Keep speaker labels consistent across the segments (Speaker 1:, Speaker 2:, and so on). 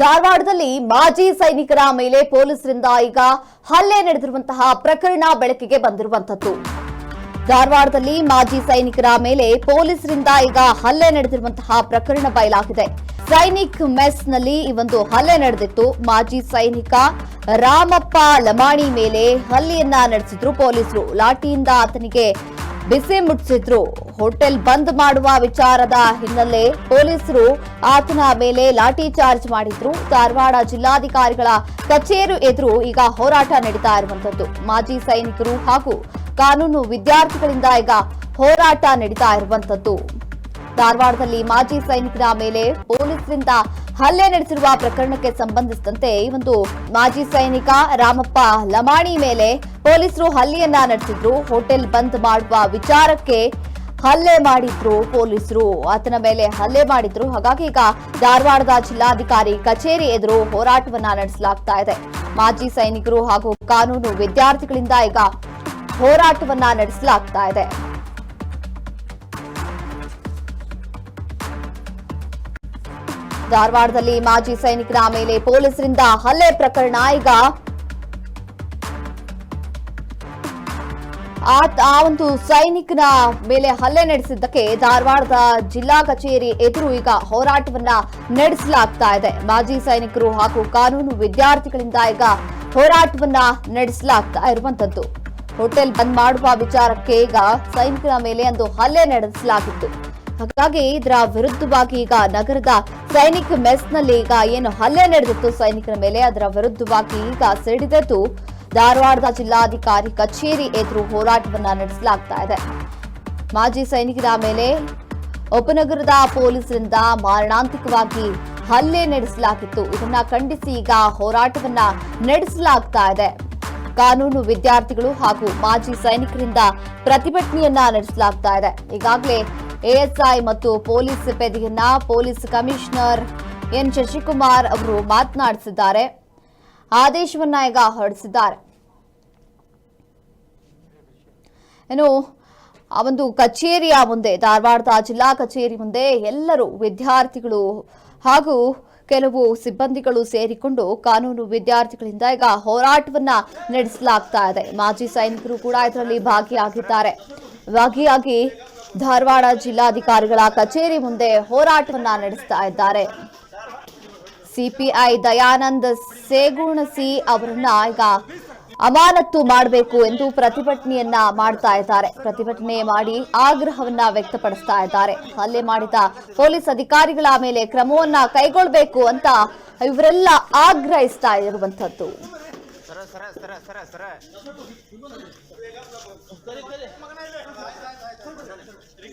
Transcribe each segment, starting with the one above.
Speaker 1: ಧಾರವಾಡದಲ್ಲಿ ಮಾಜಿ ಸೈನಿಕರ ಮೇಲೆ ಪೊಲೀಸರಿಂದ ಈಗ ಹಲ್ಲೆ ನಡೆದಿರುವಂತಹ ಪ್ರಕರಣ ಬೆಳಕಿಗೆ ಬಂದಿರುವಂತದ್ದು ಧಾರವಾಡದಲ್ಲಿ ಮಾಜಿ ಸೈನಿಕರ ಮೇಲೆ ಪೊಲೀಸರಿಂದ ಈಗ ಹಲ್ಲೆ ನಡೆದಿರುವಂತಹ ಪ್ರಕರಣ ಬಯಲಾಗಿದೆ. ಸೈನಿಕ್ ಮೆಸ್ನಲ್ಲಿ ಈ ಒಂದು ಹಲ್ಲೆ ನಡೆದಿತ್ತು. ಮಾಜಿ ಸೈನಿಕ ರಾಮಪ್ಪ ಲಮಾಣಿ ಮೇಲೆ ಹಲ್ಲೆಯನ್ನ ನಡೆಸಿದ್ರು ಪೊಲೀಸರು. ಲಾಠಿಯಿಂದ ಆತನಿಗೆ ಬಿಸಿ ಮುಟ್ಟಿಸಿದ್ರು ಹೋಟೆಲ್ ಬಂದ್ ಮಾಡುವ ವಿಚಾರದ ಹಿನ್ನೆಲೆ ಪೊಲೀಸರು ಆತನ ಮೇಲೆ ಲಾಠಿ ಚಾರ್ಜ್ ಮಾಡಿದ್ರು. ಧಾರವಾಡ ಜಿಲ್ಲಾಧಿಕಾರಿಗಳ ಕಚೇರಿ ಎದುರು ಈಗ ಹೋರಾಟ ನಡೀತಾ ಇರುವಂತದ್ದು ಮಾಜಿ ಸೈನಿಕರು ಹಾಗೂ ಕಾನೂನು ವಿದ್ಯಾರ್ಥಿಗಳಿಂದ ಈಗ ಹೋರಾಟ ನಡೀತಾ ಇರುವಂತದ್ದು ಧಾರವಾಡದಲ್ಲಿ ಮಾಜಿ ಸೈನಿಕರ ಮೇಲೆ ಪೊಲೀಸರಿಂದ ಹಲ್ಲೆ ನಡೆಸಿರುವ ಪ್ರಕರಣಕ್ಕೆ ಸಂಬಂಧಿಸಿದಂತೆ ಈ ಒಂದು ಮಾಜಿ ಸೈನಿಕ ರಾಮಪ್ಪ ಲಮಾಣಿ ಮೇಲೆ ಪೊಲೀಸರು ಹಲ್ಲೆಯನ್ನ ನಡೆಸಿದ್ರು. ಹೋಟೆಲ್ ಬಂದ್ ಮಾಡುವ ವಿಚಾರಕ್ಕೆ ಹಲ್ಲೆ ಮಾಡಿದ್ರು ಪೊಲೀಸರು. ಆತನ ಮೇಲೆ ಹಲ್ಲೆ ಮಾಡಿದ್ರು. ಹಾಗಾಗಿ ಈಗ ಧಾರವಾಡದ ಜಿಲ್ಲಾಧಿಕಾರಿ ಕಚೇರಿ ಎದುರು ಹೋರಾಟವನ್ನ ನಡೆಸಲಾಗ್ತಾ ಇದೆ. ಮಾಜಿ ಸೈನಿಕರು ಹಾಗೂ ಕಾನೂನು ವಿದ್ಯಾರ್ಥಿಗಳಿಂದ ಈಗ ಹೋರಾಟವನ್ನ ನಡೆಸಲಾಗ್ತಾ ಇದೆ. ಧಾರವಾಡದಲ್ಲಿ ಮಾಜಿ ಸೈನಿಕರ ಮೇಲೆ ಪೊಲೀಸರಿಂದ ಹಲ್ಲೆ ಪ್ರಕರಣ ಈಗ. ಆ ಒಂದು ಸೈನಿಕನ ಮೇಲೆ ಹಲ್ಲೆ ನಡೆಸಿದ್ದಕ್ಕೆ ಧಾರವಾಡದ ಜಿಲ್ಲಾ ಕಚೇರಿ ಎದುರು ಈಗ ಹೋರಾಟವನ್ನ ನಡೆಸಲಾಗ್ತಾ ಇದೆ. ಮಾಜಿ ಸೈನಿಕರು ಹಾಗೂ ಕಾನೂನು ವಿದ್ಯಾರ್ಥಿಗಳಿಂದ ಈಗ ಹೋರಾಟವನ್ನ ನಡೆಸಲಾಗ್ತಾ ಇರುವಂತದ್ದು ಹೋಟೆಲ್ ಬಂದ್ ಮಾಡುವ ವಿಚಾರಕ್ಕೆ ಈಗ ಸೈನಿಕರ ಮೇಲೆ ಅಂದು ಹಲ್ಲೆ ನಡೆಸಲಾಗಿತ್ತು. ಹಾಗಾಗಿ ಇದರ ವಿರುದ್ಧವಾಗಿ ಈಗ ನಗರದ ಸೈನಿಕ ಮೆಸ್ನಲ್ಲಿ ಈಗ ಏನು ಹಲ್ಲೆ ನಡೆದಿತ್ತು ಸೈನಿಕರ ಮೇಲೆ ಅದರ ವಿರುದ್ಧವಾಗಿ ಈಗ ಸಿಡಿದದ್ದು ಧಾರವಾಡದ ಜಿಲ್ಲಾಧಿಕಾರಿ ಕಚೇರಿ ಎದುರು ಹೋರಾಟವನ್ನ ನಡೆಸಲಾಗ್ತಾ ಇದೆ. ಮಾಜಿ ಸೈನಿಕರ ಮೇಲೆ ಉಪನಗರದ ಪೊಲೀಸರಿಂದ ಮಾರಣಾಂತಿಕವಾಗಿ ಹಲ್ಲೆ ನಡೆಸಲಾಗಿತ್ತು. ಇದನ್ನ ಖಂಡಿಸಿ ಈಗ ಹೋರಾಟವನ್ನ ನಡೆಸಲಾಗ್ತಾ ಇದೆ. ಕಾನೂನು ವಿದ್ಯಾರ್ಥಿಗಳು ಹಾಗೂ ಮಾಜಿ ಸೈನಿಕರಿಂದ ಪ್ರತಿಭಟನೆಯನ್ನ ನಡೆಸಲಾಗ್ತಾ ಇದೆ. ಈಗಾಗಲೇ ಎಎಸ್ಐ ಮತ್ತು ಪೊಲೀಸ್ ಸಿಬ್ಬಂದಿಯನ್ನ ಪೊಲೀಸ್ ಕಮಿಷನರ್ ಎನ್ ಶಶಿಕುಮಾರ್ ಅವರು ಮಾತನಾಡಿಸಿದ್ದಾರೆ. ಆದೇಶವನ್ನ ಈಗ ಹೊರಡಿಸಿದ್ದಾರೆ. ಏನು ಆ ಒಂದು ಕಚೇರಿಯ ಮುಂದೆ, ಧಾರವಾಡದ ಜಿಲ್ಲಾ ಕಚೇರಿ ಮುಂದೆ ಎಲ್ಲರೂ ವಿದ್ಯಾರ್ಥಿಗಳು ಹಾಗೂ ಕೆಲವು ಸಿಬ್ಬಂದಿಗಳು ಸೇರಿಕೊಂಡು ಕಾನೂನು ವಿದ್ಯಾರ್ಥಿಗಳಿಂದ ಈಗ ಹೋರಾಟವನ್ನ ನಡೆಸಲಾಗ್ತಾ ಇದೆ. ಮಾಜಿ ಸೈನಿಕರು ಕೂಡ ಇದರಲ್ಲಿ ಭಾಗಿಯಾಗಿದ್ದಾರೆ. ಭಾಗಿಯಾಗಿ ಧಾರವಾಡ ಜಿಲ್ಲಾಧಿಕಾರಿಗಳ ಕಚೇರಿ ಮುಂದೆ ಹೋರಾಟವನ್ನ ನಡೆಸ್ತಾ ಇದ್ದಾರೆ. ಸಿಪಿಐ ದಯಾನಂದ್ ಸೇಗುಣಸಿ ಅವರನ್ನ ಈಗ ಅಮಾನತ್ತು ಮಾಡಬೇಕು ಎಂದು ಪ್ರತಿಭಟನೆಯನ್ನ ಮಾಡ್ತಾ ಇದ್ದಾರೆ. ಪ್ರತಿಭಟನೆ ಮಾಡಿ ಆಗ್ರಹವನ್ನ ವ್ಯಕ್ತಪಡಿಸ್ತಾ ಇದ್ದಾರೆ. ಹಲ್ಲೆ ಮಾಡಿದ ಪೊಲೀಸ್ ಅಧಿಕಾರಿಗಳ ಮೇಲೆ ಕ್ರಮವನ್ನ ಕೈಗೊಳ್ಳಬೇಕು ಅಂತ ಇವರೆಲ್ಲ ಆಗ್ರಹಿಸ್ತಾ ಇರುವಂತದ್ದು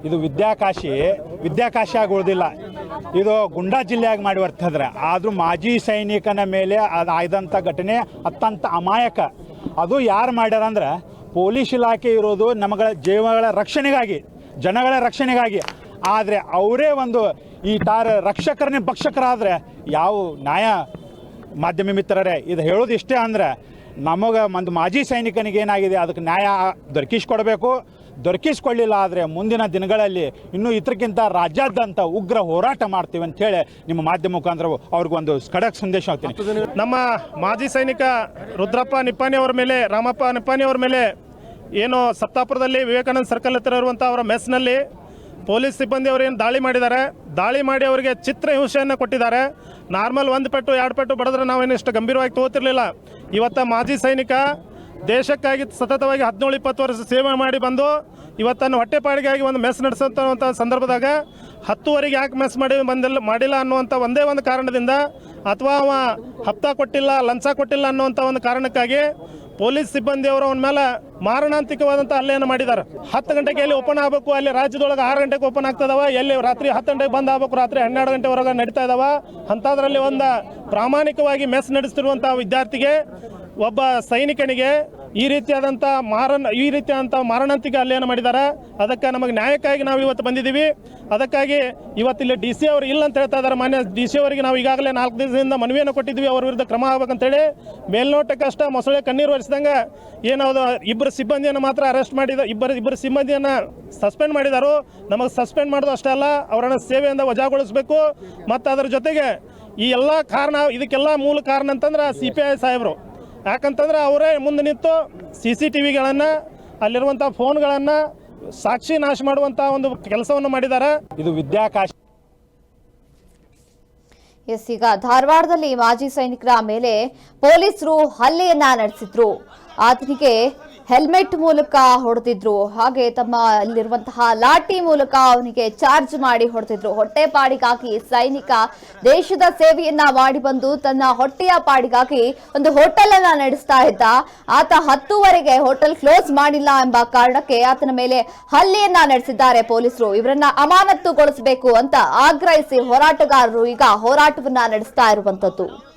Speaker 2: ಇದು ವಿದ್ಯಾಕಾಶಿ. ವಿದ್ಯಾಕಾಶಿ ಆಗಿ ಉಳಿದಿಲ್ಲ. ಇದು ಗುಂಡಾ ಜಿಲ್ಲೆಯಾಗಿ ಮಾಡಿ ಬರ್ತದ್ರೆ ಆದರೂ ಮಾಜಿ ಸೈನಿಕನ ಮೇಲೆ ಅದು ಆಯ್ದಂಥ ಘಟನೆ ಅತ್ಯಂತ ಅಮಾಯಕ. ಅದು ಯಾರು ಮಾಡ್ಯಾರ ಅಂದ್ರೆ ಪೊಲೀಸ್ ಇಲಾಖೆ ಇರೋದು ನಮಗಳ ಜೀವಗಳ ರಕ್ಷಣೆಗಾಗಿ, ಜನಗಳ ರಕ್ಷಣೆಗಾಗಿ. ಆದರೆ ಅವರೇ ಒಂದು ಈ ತಾರ ರಕ್ಷಕರನ್ನೇ ಭಕ್ಷಕರಾದರೆ ಯಾವ ನ್ಯಾಯ ಮಾಧ್ಯಮ ಮಿತ್ರರೇ, ಇದು ಹೇಳೋದು ಇಷ್ಟೇ ಅಂದ್ರೆ ನಮಗೆ ಒಂದು ಮಾಜಿ ಸೈನಿಕನಿಗೆ ಏನಾಗಿದೆ, ಅದಕ್ಕೆ ನ್ಯಾಯ ದೊರಕಿಸ್ಕೊಡ್ಬೇಕು. ದೊರಕಿಸ್ಕೊಳ್ಳಿಲ್ಲ ಆದರೆ ಮುಂದಿನ ದಿನಗಳಲ್ಲಿ ಇನ್ನೂ ಇದಕ್ಕಿಂತ ರಾಜ್ಯಾದ್ಯಂತ ಉಗ್ರ ಹೋರಾಟ ಮಾಡ್ತೀವಿ ಅಂತ ನಿಮ್ಮ ಮಾಧ್ಯಮ ಮುಖಾಂತರ ಅವ್ರಿಗೊಂದು ಖಡಕ್ ಸಂದೇಶ ಆಗ್ತೀನಿ
Speaker 3: ನಮ್ಮ ಮಾಜಿ ಸೈನಿಕ ರುದ್ರಪ್ಪ ನಿಪ್ಪಾಣಿ ಅವರ ಮೇಲೆ, ರಾಮಪ್ಪ ನಿಪ್ಪಾಣಿ ಅವರ ಮೇಲೆ ಏನು ಸಪ್ತಾಪುರದಲ್ಲಿ ವಿವೇಕಾನಂದ ಸರ್ಕಲ್ ಹತ್ತಿರ ಇರುವಂಥ ಅವರ ಮೆಸ್ನಲ್ಲಿ ಪೊಲೀಸ್ ಸಿಬ್ಬಂದಿ ಅವರು ಏನು ದಾಳಿ ಮಾಡಿದ್ದಾರೆ? ದಾಳಿ ಮಾಡಿ ಅವರಿಗೆ ಚಿತ್ರ ಹಿಂಸೆಯನ್ನು ಕೊಟ್ಟಿದ್ದಾರೆ. ನಾರ್ಮಲ್ ಒಂದು ಪೆಟ್ಟು, ಎರಡು ಪೆಟ್ಟು ಬಡಿದ್ರೆ ನಾವೇನು ಇಷ್ಟು ಗಂಭೀರವಾಗಿ ತೋತಿರಲಿಲ್ಲ ಇವತ್ತ ಮಾಜಿ ಸೈನಿಕ ದೇಶಕ್ಕಾಗಿ ಸತತವಾಗಿ ಹದಿನೇಳು, ಇಪ್ಪತ್ತು ವರ್ಷ ಸೇವೆ ಮಾಡಿ ಬಂದು ಇವತ್ತನ್ನು ಹೊಟ್ಟೆಪಾಡಿಗಾಗಿ ಒಂದು ಮೆಸ್ ನಡೆಸುವಂಥ ಸಂದರ್ಭದಾಗ ಹತ್ತುವರೆಗೆ ಯಾಕೆ ಮೆಸ್ ಮಾಡಿ ಬಂದಿಲ್ಲ, ಮಾಡಿಲ್ಲ ಅನ್ನುವಂಥ ಒಂದೇ ಒಂದು ಕಾರಣದಿಂದ ಅಥವಾ ಅವ ಹಪ್ತಾ ಕೊಟ್ಟಿಲ್ಲ, ಲಂಚ ಕೊಟ್ಟಿಲ್ಲ ಅನ್ನುವಂಥ ಒಂದು ಕಾರಣಕ್ಕಾಗಿ ಪೊಲೀಸ್ ಸಿಬ್ಬಂದಿಯವರು ಅವನ ಮೇಲೆ ಮಾರಣಾಂತಿಕವಾದಂಥ ಹಲ್ಲೆಯನ್ನು ಮಾಡಿದ್ದಾರೆ. ಹತ್ತು ಗಂಟೆಗೆ ಎಲ್ಲಿ ಓಪನ್ ಆಗಬೇಕು, ಅಲ್ಲಿ ರಾಜ್ಯದೊಳಗೆ ಆರು ಗಂಟೆಗೆ ಓಪನ್ ಆಗ್ತದವ, ಎಲ್ಲಿ ರಾತ್ರಿ ಹತ್ತು ಗಂಟೆಗೆ ಬಂದ್ ಆಗಬೇಕು, ರಾತ್ರಿ ಹನ್ನೆರಡು ಗಂಟೆವರೆಗೆ ನಡೀತಾ ಇದಾವ? ಅಂಥದ್ರಲ್ಲಿ ಒಂದು ಪ್ರಾಮಾಣಿಕವಾಗಿ ಮೆಸ್ ನಡೆಸ್ತಿರುವಂಥ ವಿದ್ಯಾರ್ಥಿಗೆ, ಒಬ್ಬ ಸೈನಿಕನಿಗೆ ಈ ರೀತಿಯಾದಂಥ ಮಾರಣ ಈ ರೀತಿಯಾದಂಥ ಮಾರಣಾಂತಿಕ ಹಲ್ಲೆಯನ್ನು ಮಾಡಿದ್ದಾರೆ. ಅದಕ್ಕೆ ನಮಗೆ ನ್ಯಾಯಕ್ಕಾಗಿ ನಾವು ಇವತ್ತು ಬಂದಿದ್ದೀವಿ. ಅದಕ್ಕಾಗಿ ಇವತ್ತು ಇಲ್ಲಿ ಡಿ ಸಿ ಅವರು ಇಲ್ಲ ಅಂತ ಹೇಳ್ತಾ ಇದ್ದಾರೆ. ಮಾನ್ಯ ಡಿ ಸಿ ಅವರಿಗೆ ನಾವು ಈಗಾಗಲೇ ನಾಲ್ಕು ದಿವಸದಿಂದ ಮನವಿಯನ್ನು ಕೊಟ್ಟಿದ್ವಿ ಅವ್ರ ವಿರುದ್ಧ ಕ್ರಮ ಆಗ್ಬೇಕಂತೇಳಿ. ಮೇಲ್ನೋಟಕ್ಕಷ್ಟ ಮೊಸಳೆ ಕಣ್ಣೀರು ಒರೆಸಿದಂಗೆ ಏನಾವುದು ಇಬ್ಬರು ಸಿಬ್ಬಂದಿಯನ್ನು ಮಾತ್ರ ಅರೆಸ್ಟ್ ಮಾಡಿದ ಇಬ್ಬರು ಇಬ್ಬರು ಸಿಬ್ಬಂದಿಯನ್ನು ಸಸ್ಪೆಂಡ್ ಮಾಡಿದಾರು. ನಮಗೆ ಸಸ್ಪೆಂಡ್ ಮಾಡೋದು ಅಷ್ಟೇ ಅಲ್ಲ, ಅವರನ್ನು ಸೇವೆಯಿಂದ ವಜಾಗೊಳಿಸಬೇಕು. ಮತ್ತು ಅದರ ಜೊತೆಗೆ ಈ ಎಲ್ಲ ಕಾರಣ ಇದಕ್ಕೆಲ್ಲ ಮೂಲ ಕಾರಣ ಅಂತಂದ್ರೆ ಸಿ ಪಿ ಐ ಸಾಹೇಬರು. ಯಾಕಂತಂದ್ರೆ ಅವರೇ ಮುಂದೆ ನಿಂತು ಸಿ ಸಿ ಟಿ ವಿಗಳನ್ನು, ಅಲ್ಲಿರುವಂಥ ಫೋನ್ಗಳನ್ನು ಸಾಕ್ಷಿ ನಾಶ ಮಾಡುವಂಥ ಒಂದು ಕೆಲಸವನ್ನು ಮಾಡಿದ್ದಾರೆ.
Speaker 2: ಇದು ವಿದ್ಯಾಕಾಶ.
Speaker 1: ಎಸ್, ಈಗ ಧಾರವಾಡದಲ್ಲಿ ಮಾಜಿ ಸೈನಿಕರ ಮೇಲೆ ಪೊಲೀಸರು ಹಲ್ಲೆಯನ್ನ ನಡೆಸಿದ್ರು. ಆತನಿಗೆ ಹೆಲ್ಮೆಟ್ ಮೂಲಕ ಹೊಡೆದಿದ್ರು. ಹಾಗೆ ತಮ್ಮ ಅಲ್ಲಿರುವಂತಹ ಲಾಠಿ ಮೂಲಕ ಅವನಿಗೆ ಚಾರ್ಜ್ ಮಾಡಿ ಹೊಡೆದಿದ್ರು. ಹೊಟ್ಟೆ ಪಾಡಿಗಾಗಿ ಸೈನಿಕ ದೇಶದ ಸೇವೆಯನ್ನ ಮಾಡಿ ಬಂದು ತನ್ನ ಹೊಟ್ಟೆಯ ಪಾಡಿಗಾಗಿ ಒಂದು ಹೋಟೆಲ್ ಅನ್ನ ನಡೆಸ್ತಾ ಇದ್ದ. ಆತ ಹತ್ತುವರೆಗೆ ಹೋಟೆಲ್ ಕ್ಲೋಸ್ ಮಾಡಿಲ್ಲ ಎಂಬ ಕಾರಣಕ್ಕೆ ಆತನ ಮೇಲೆ ಹಲ್ಲೆಯನ್ನ ನಡೆಸಿದ್ದಾರೆ ಪೊಲೀಸರು. ಇವರನ್ನ ಅಮಾನತುಗೊಳಿಸಬೇಕು ಅಂತ ಆಗ್ರಹಿಸಿ ಹೋರಾಟಗಾರರು ಈಗ ಹೋರಾಟವನ್ನ ನಡೆಸ್ತಾ ಇರುವಂತದ್ದು.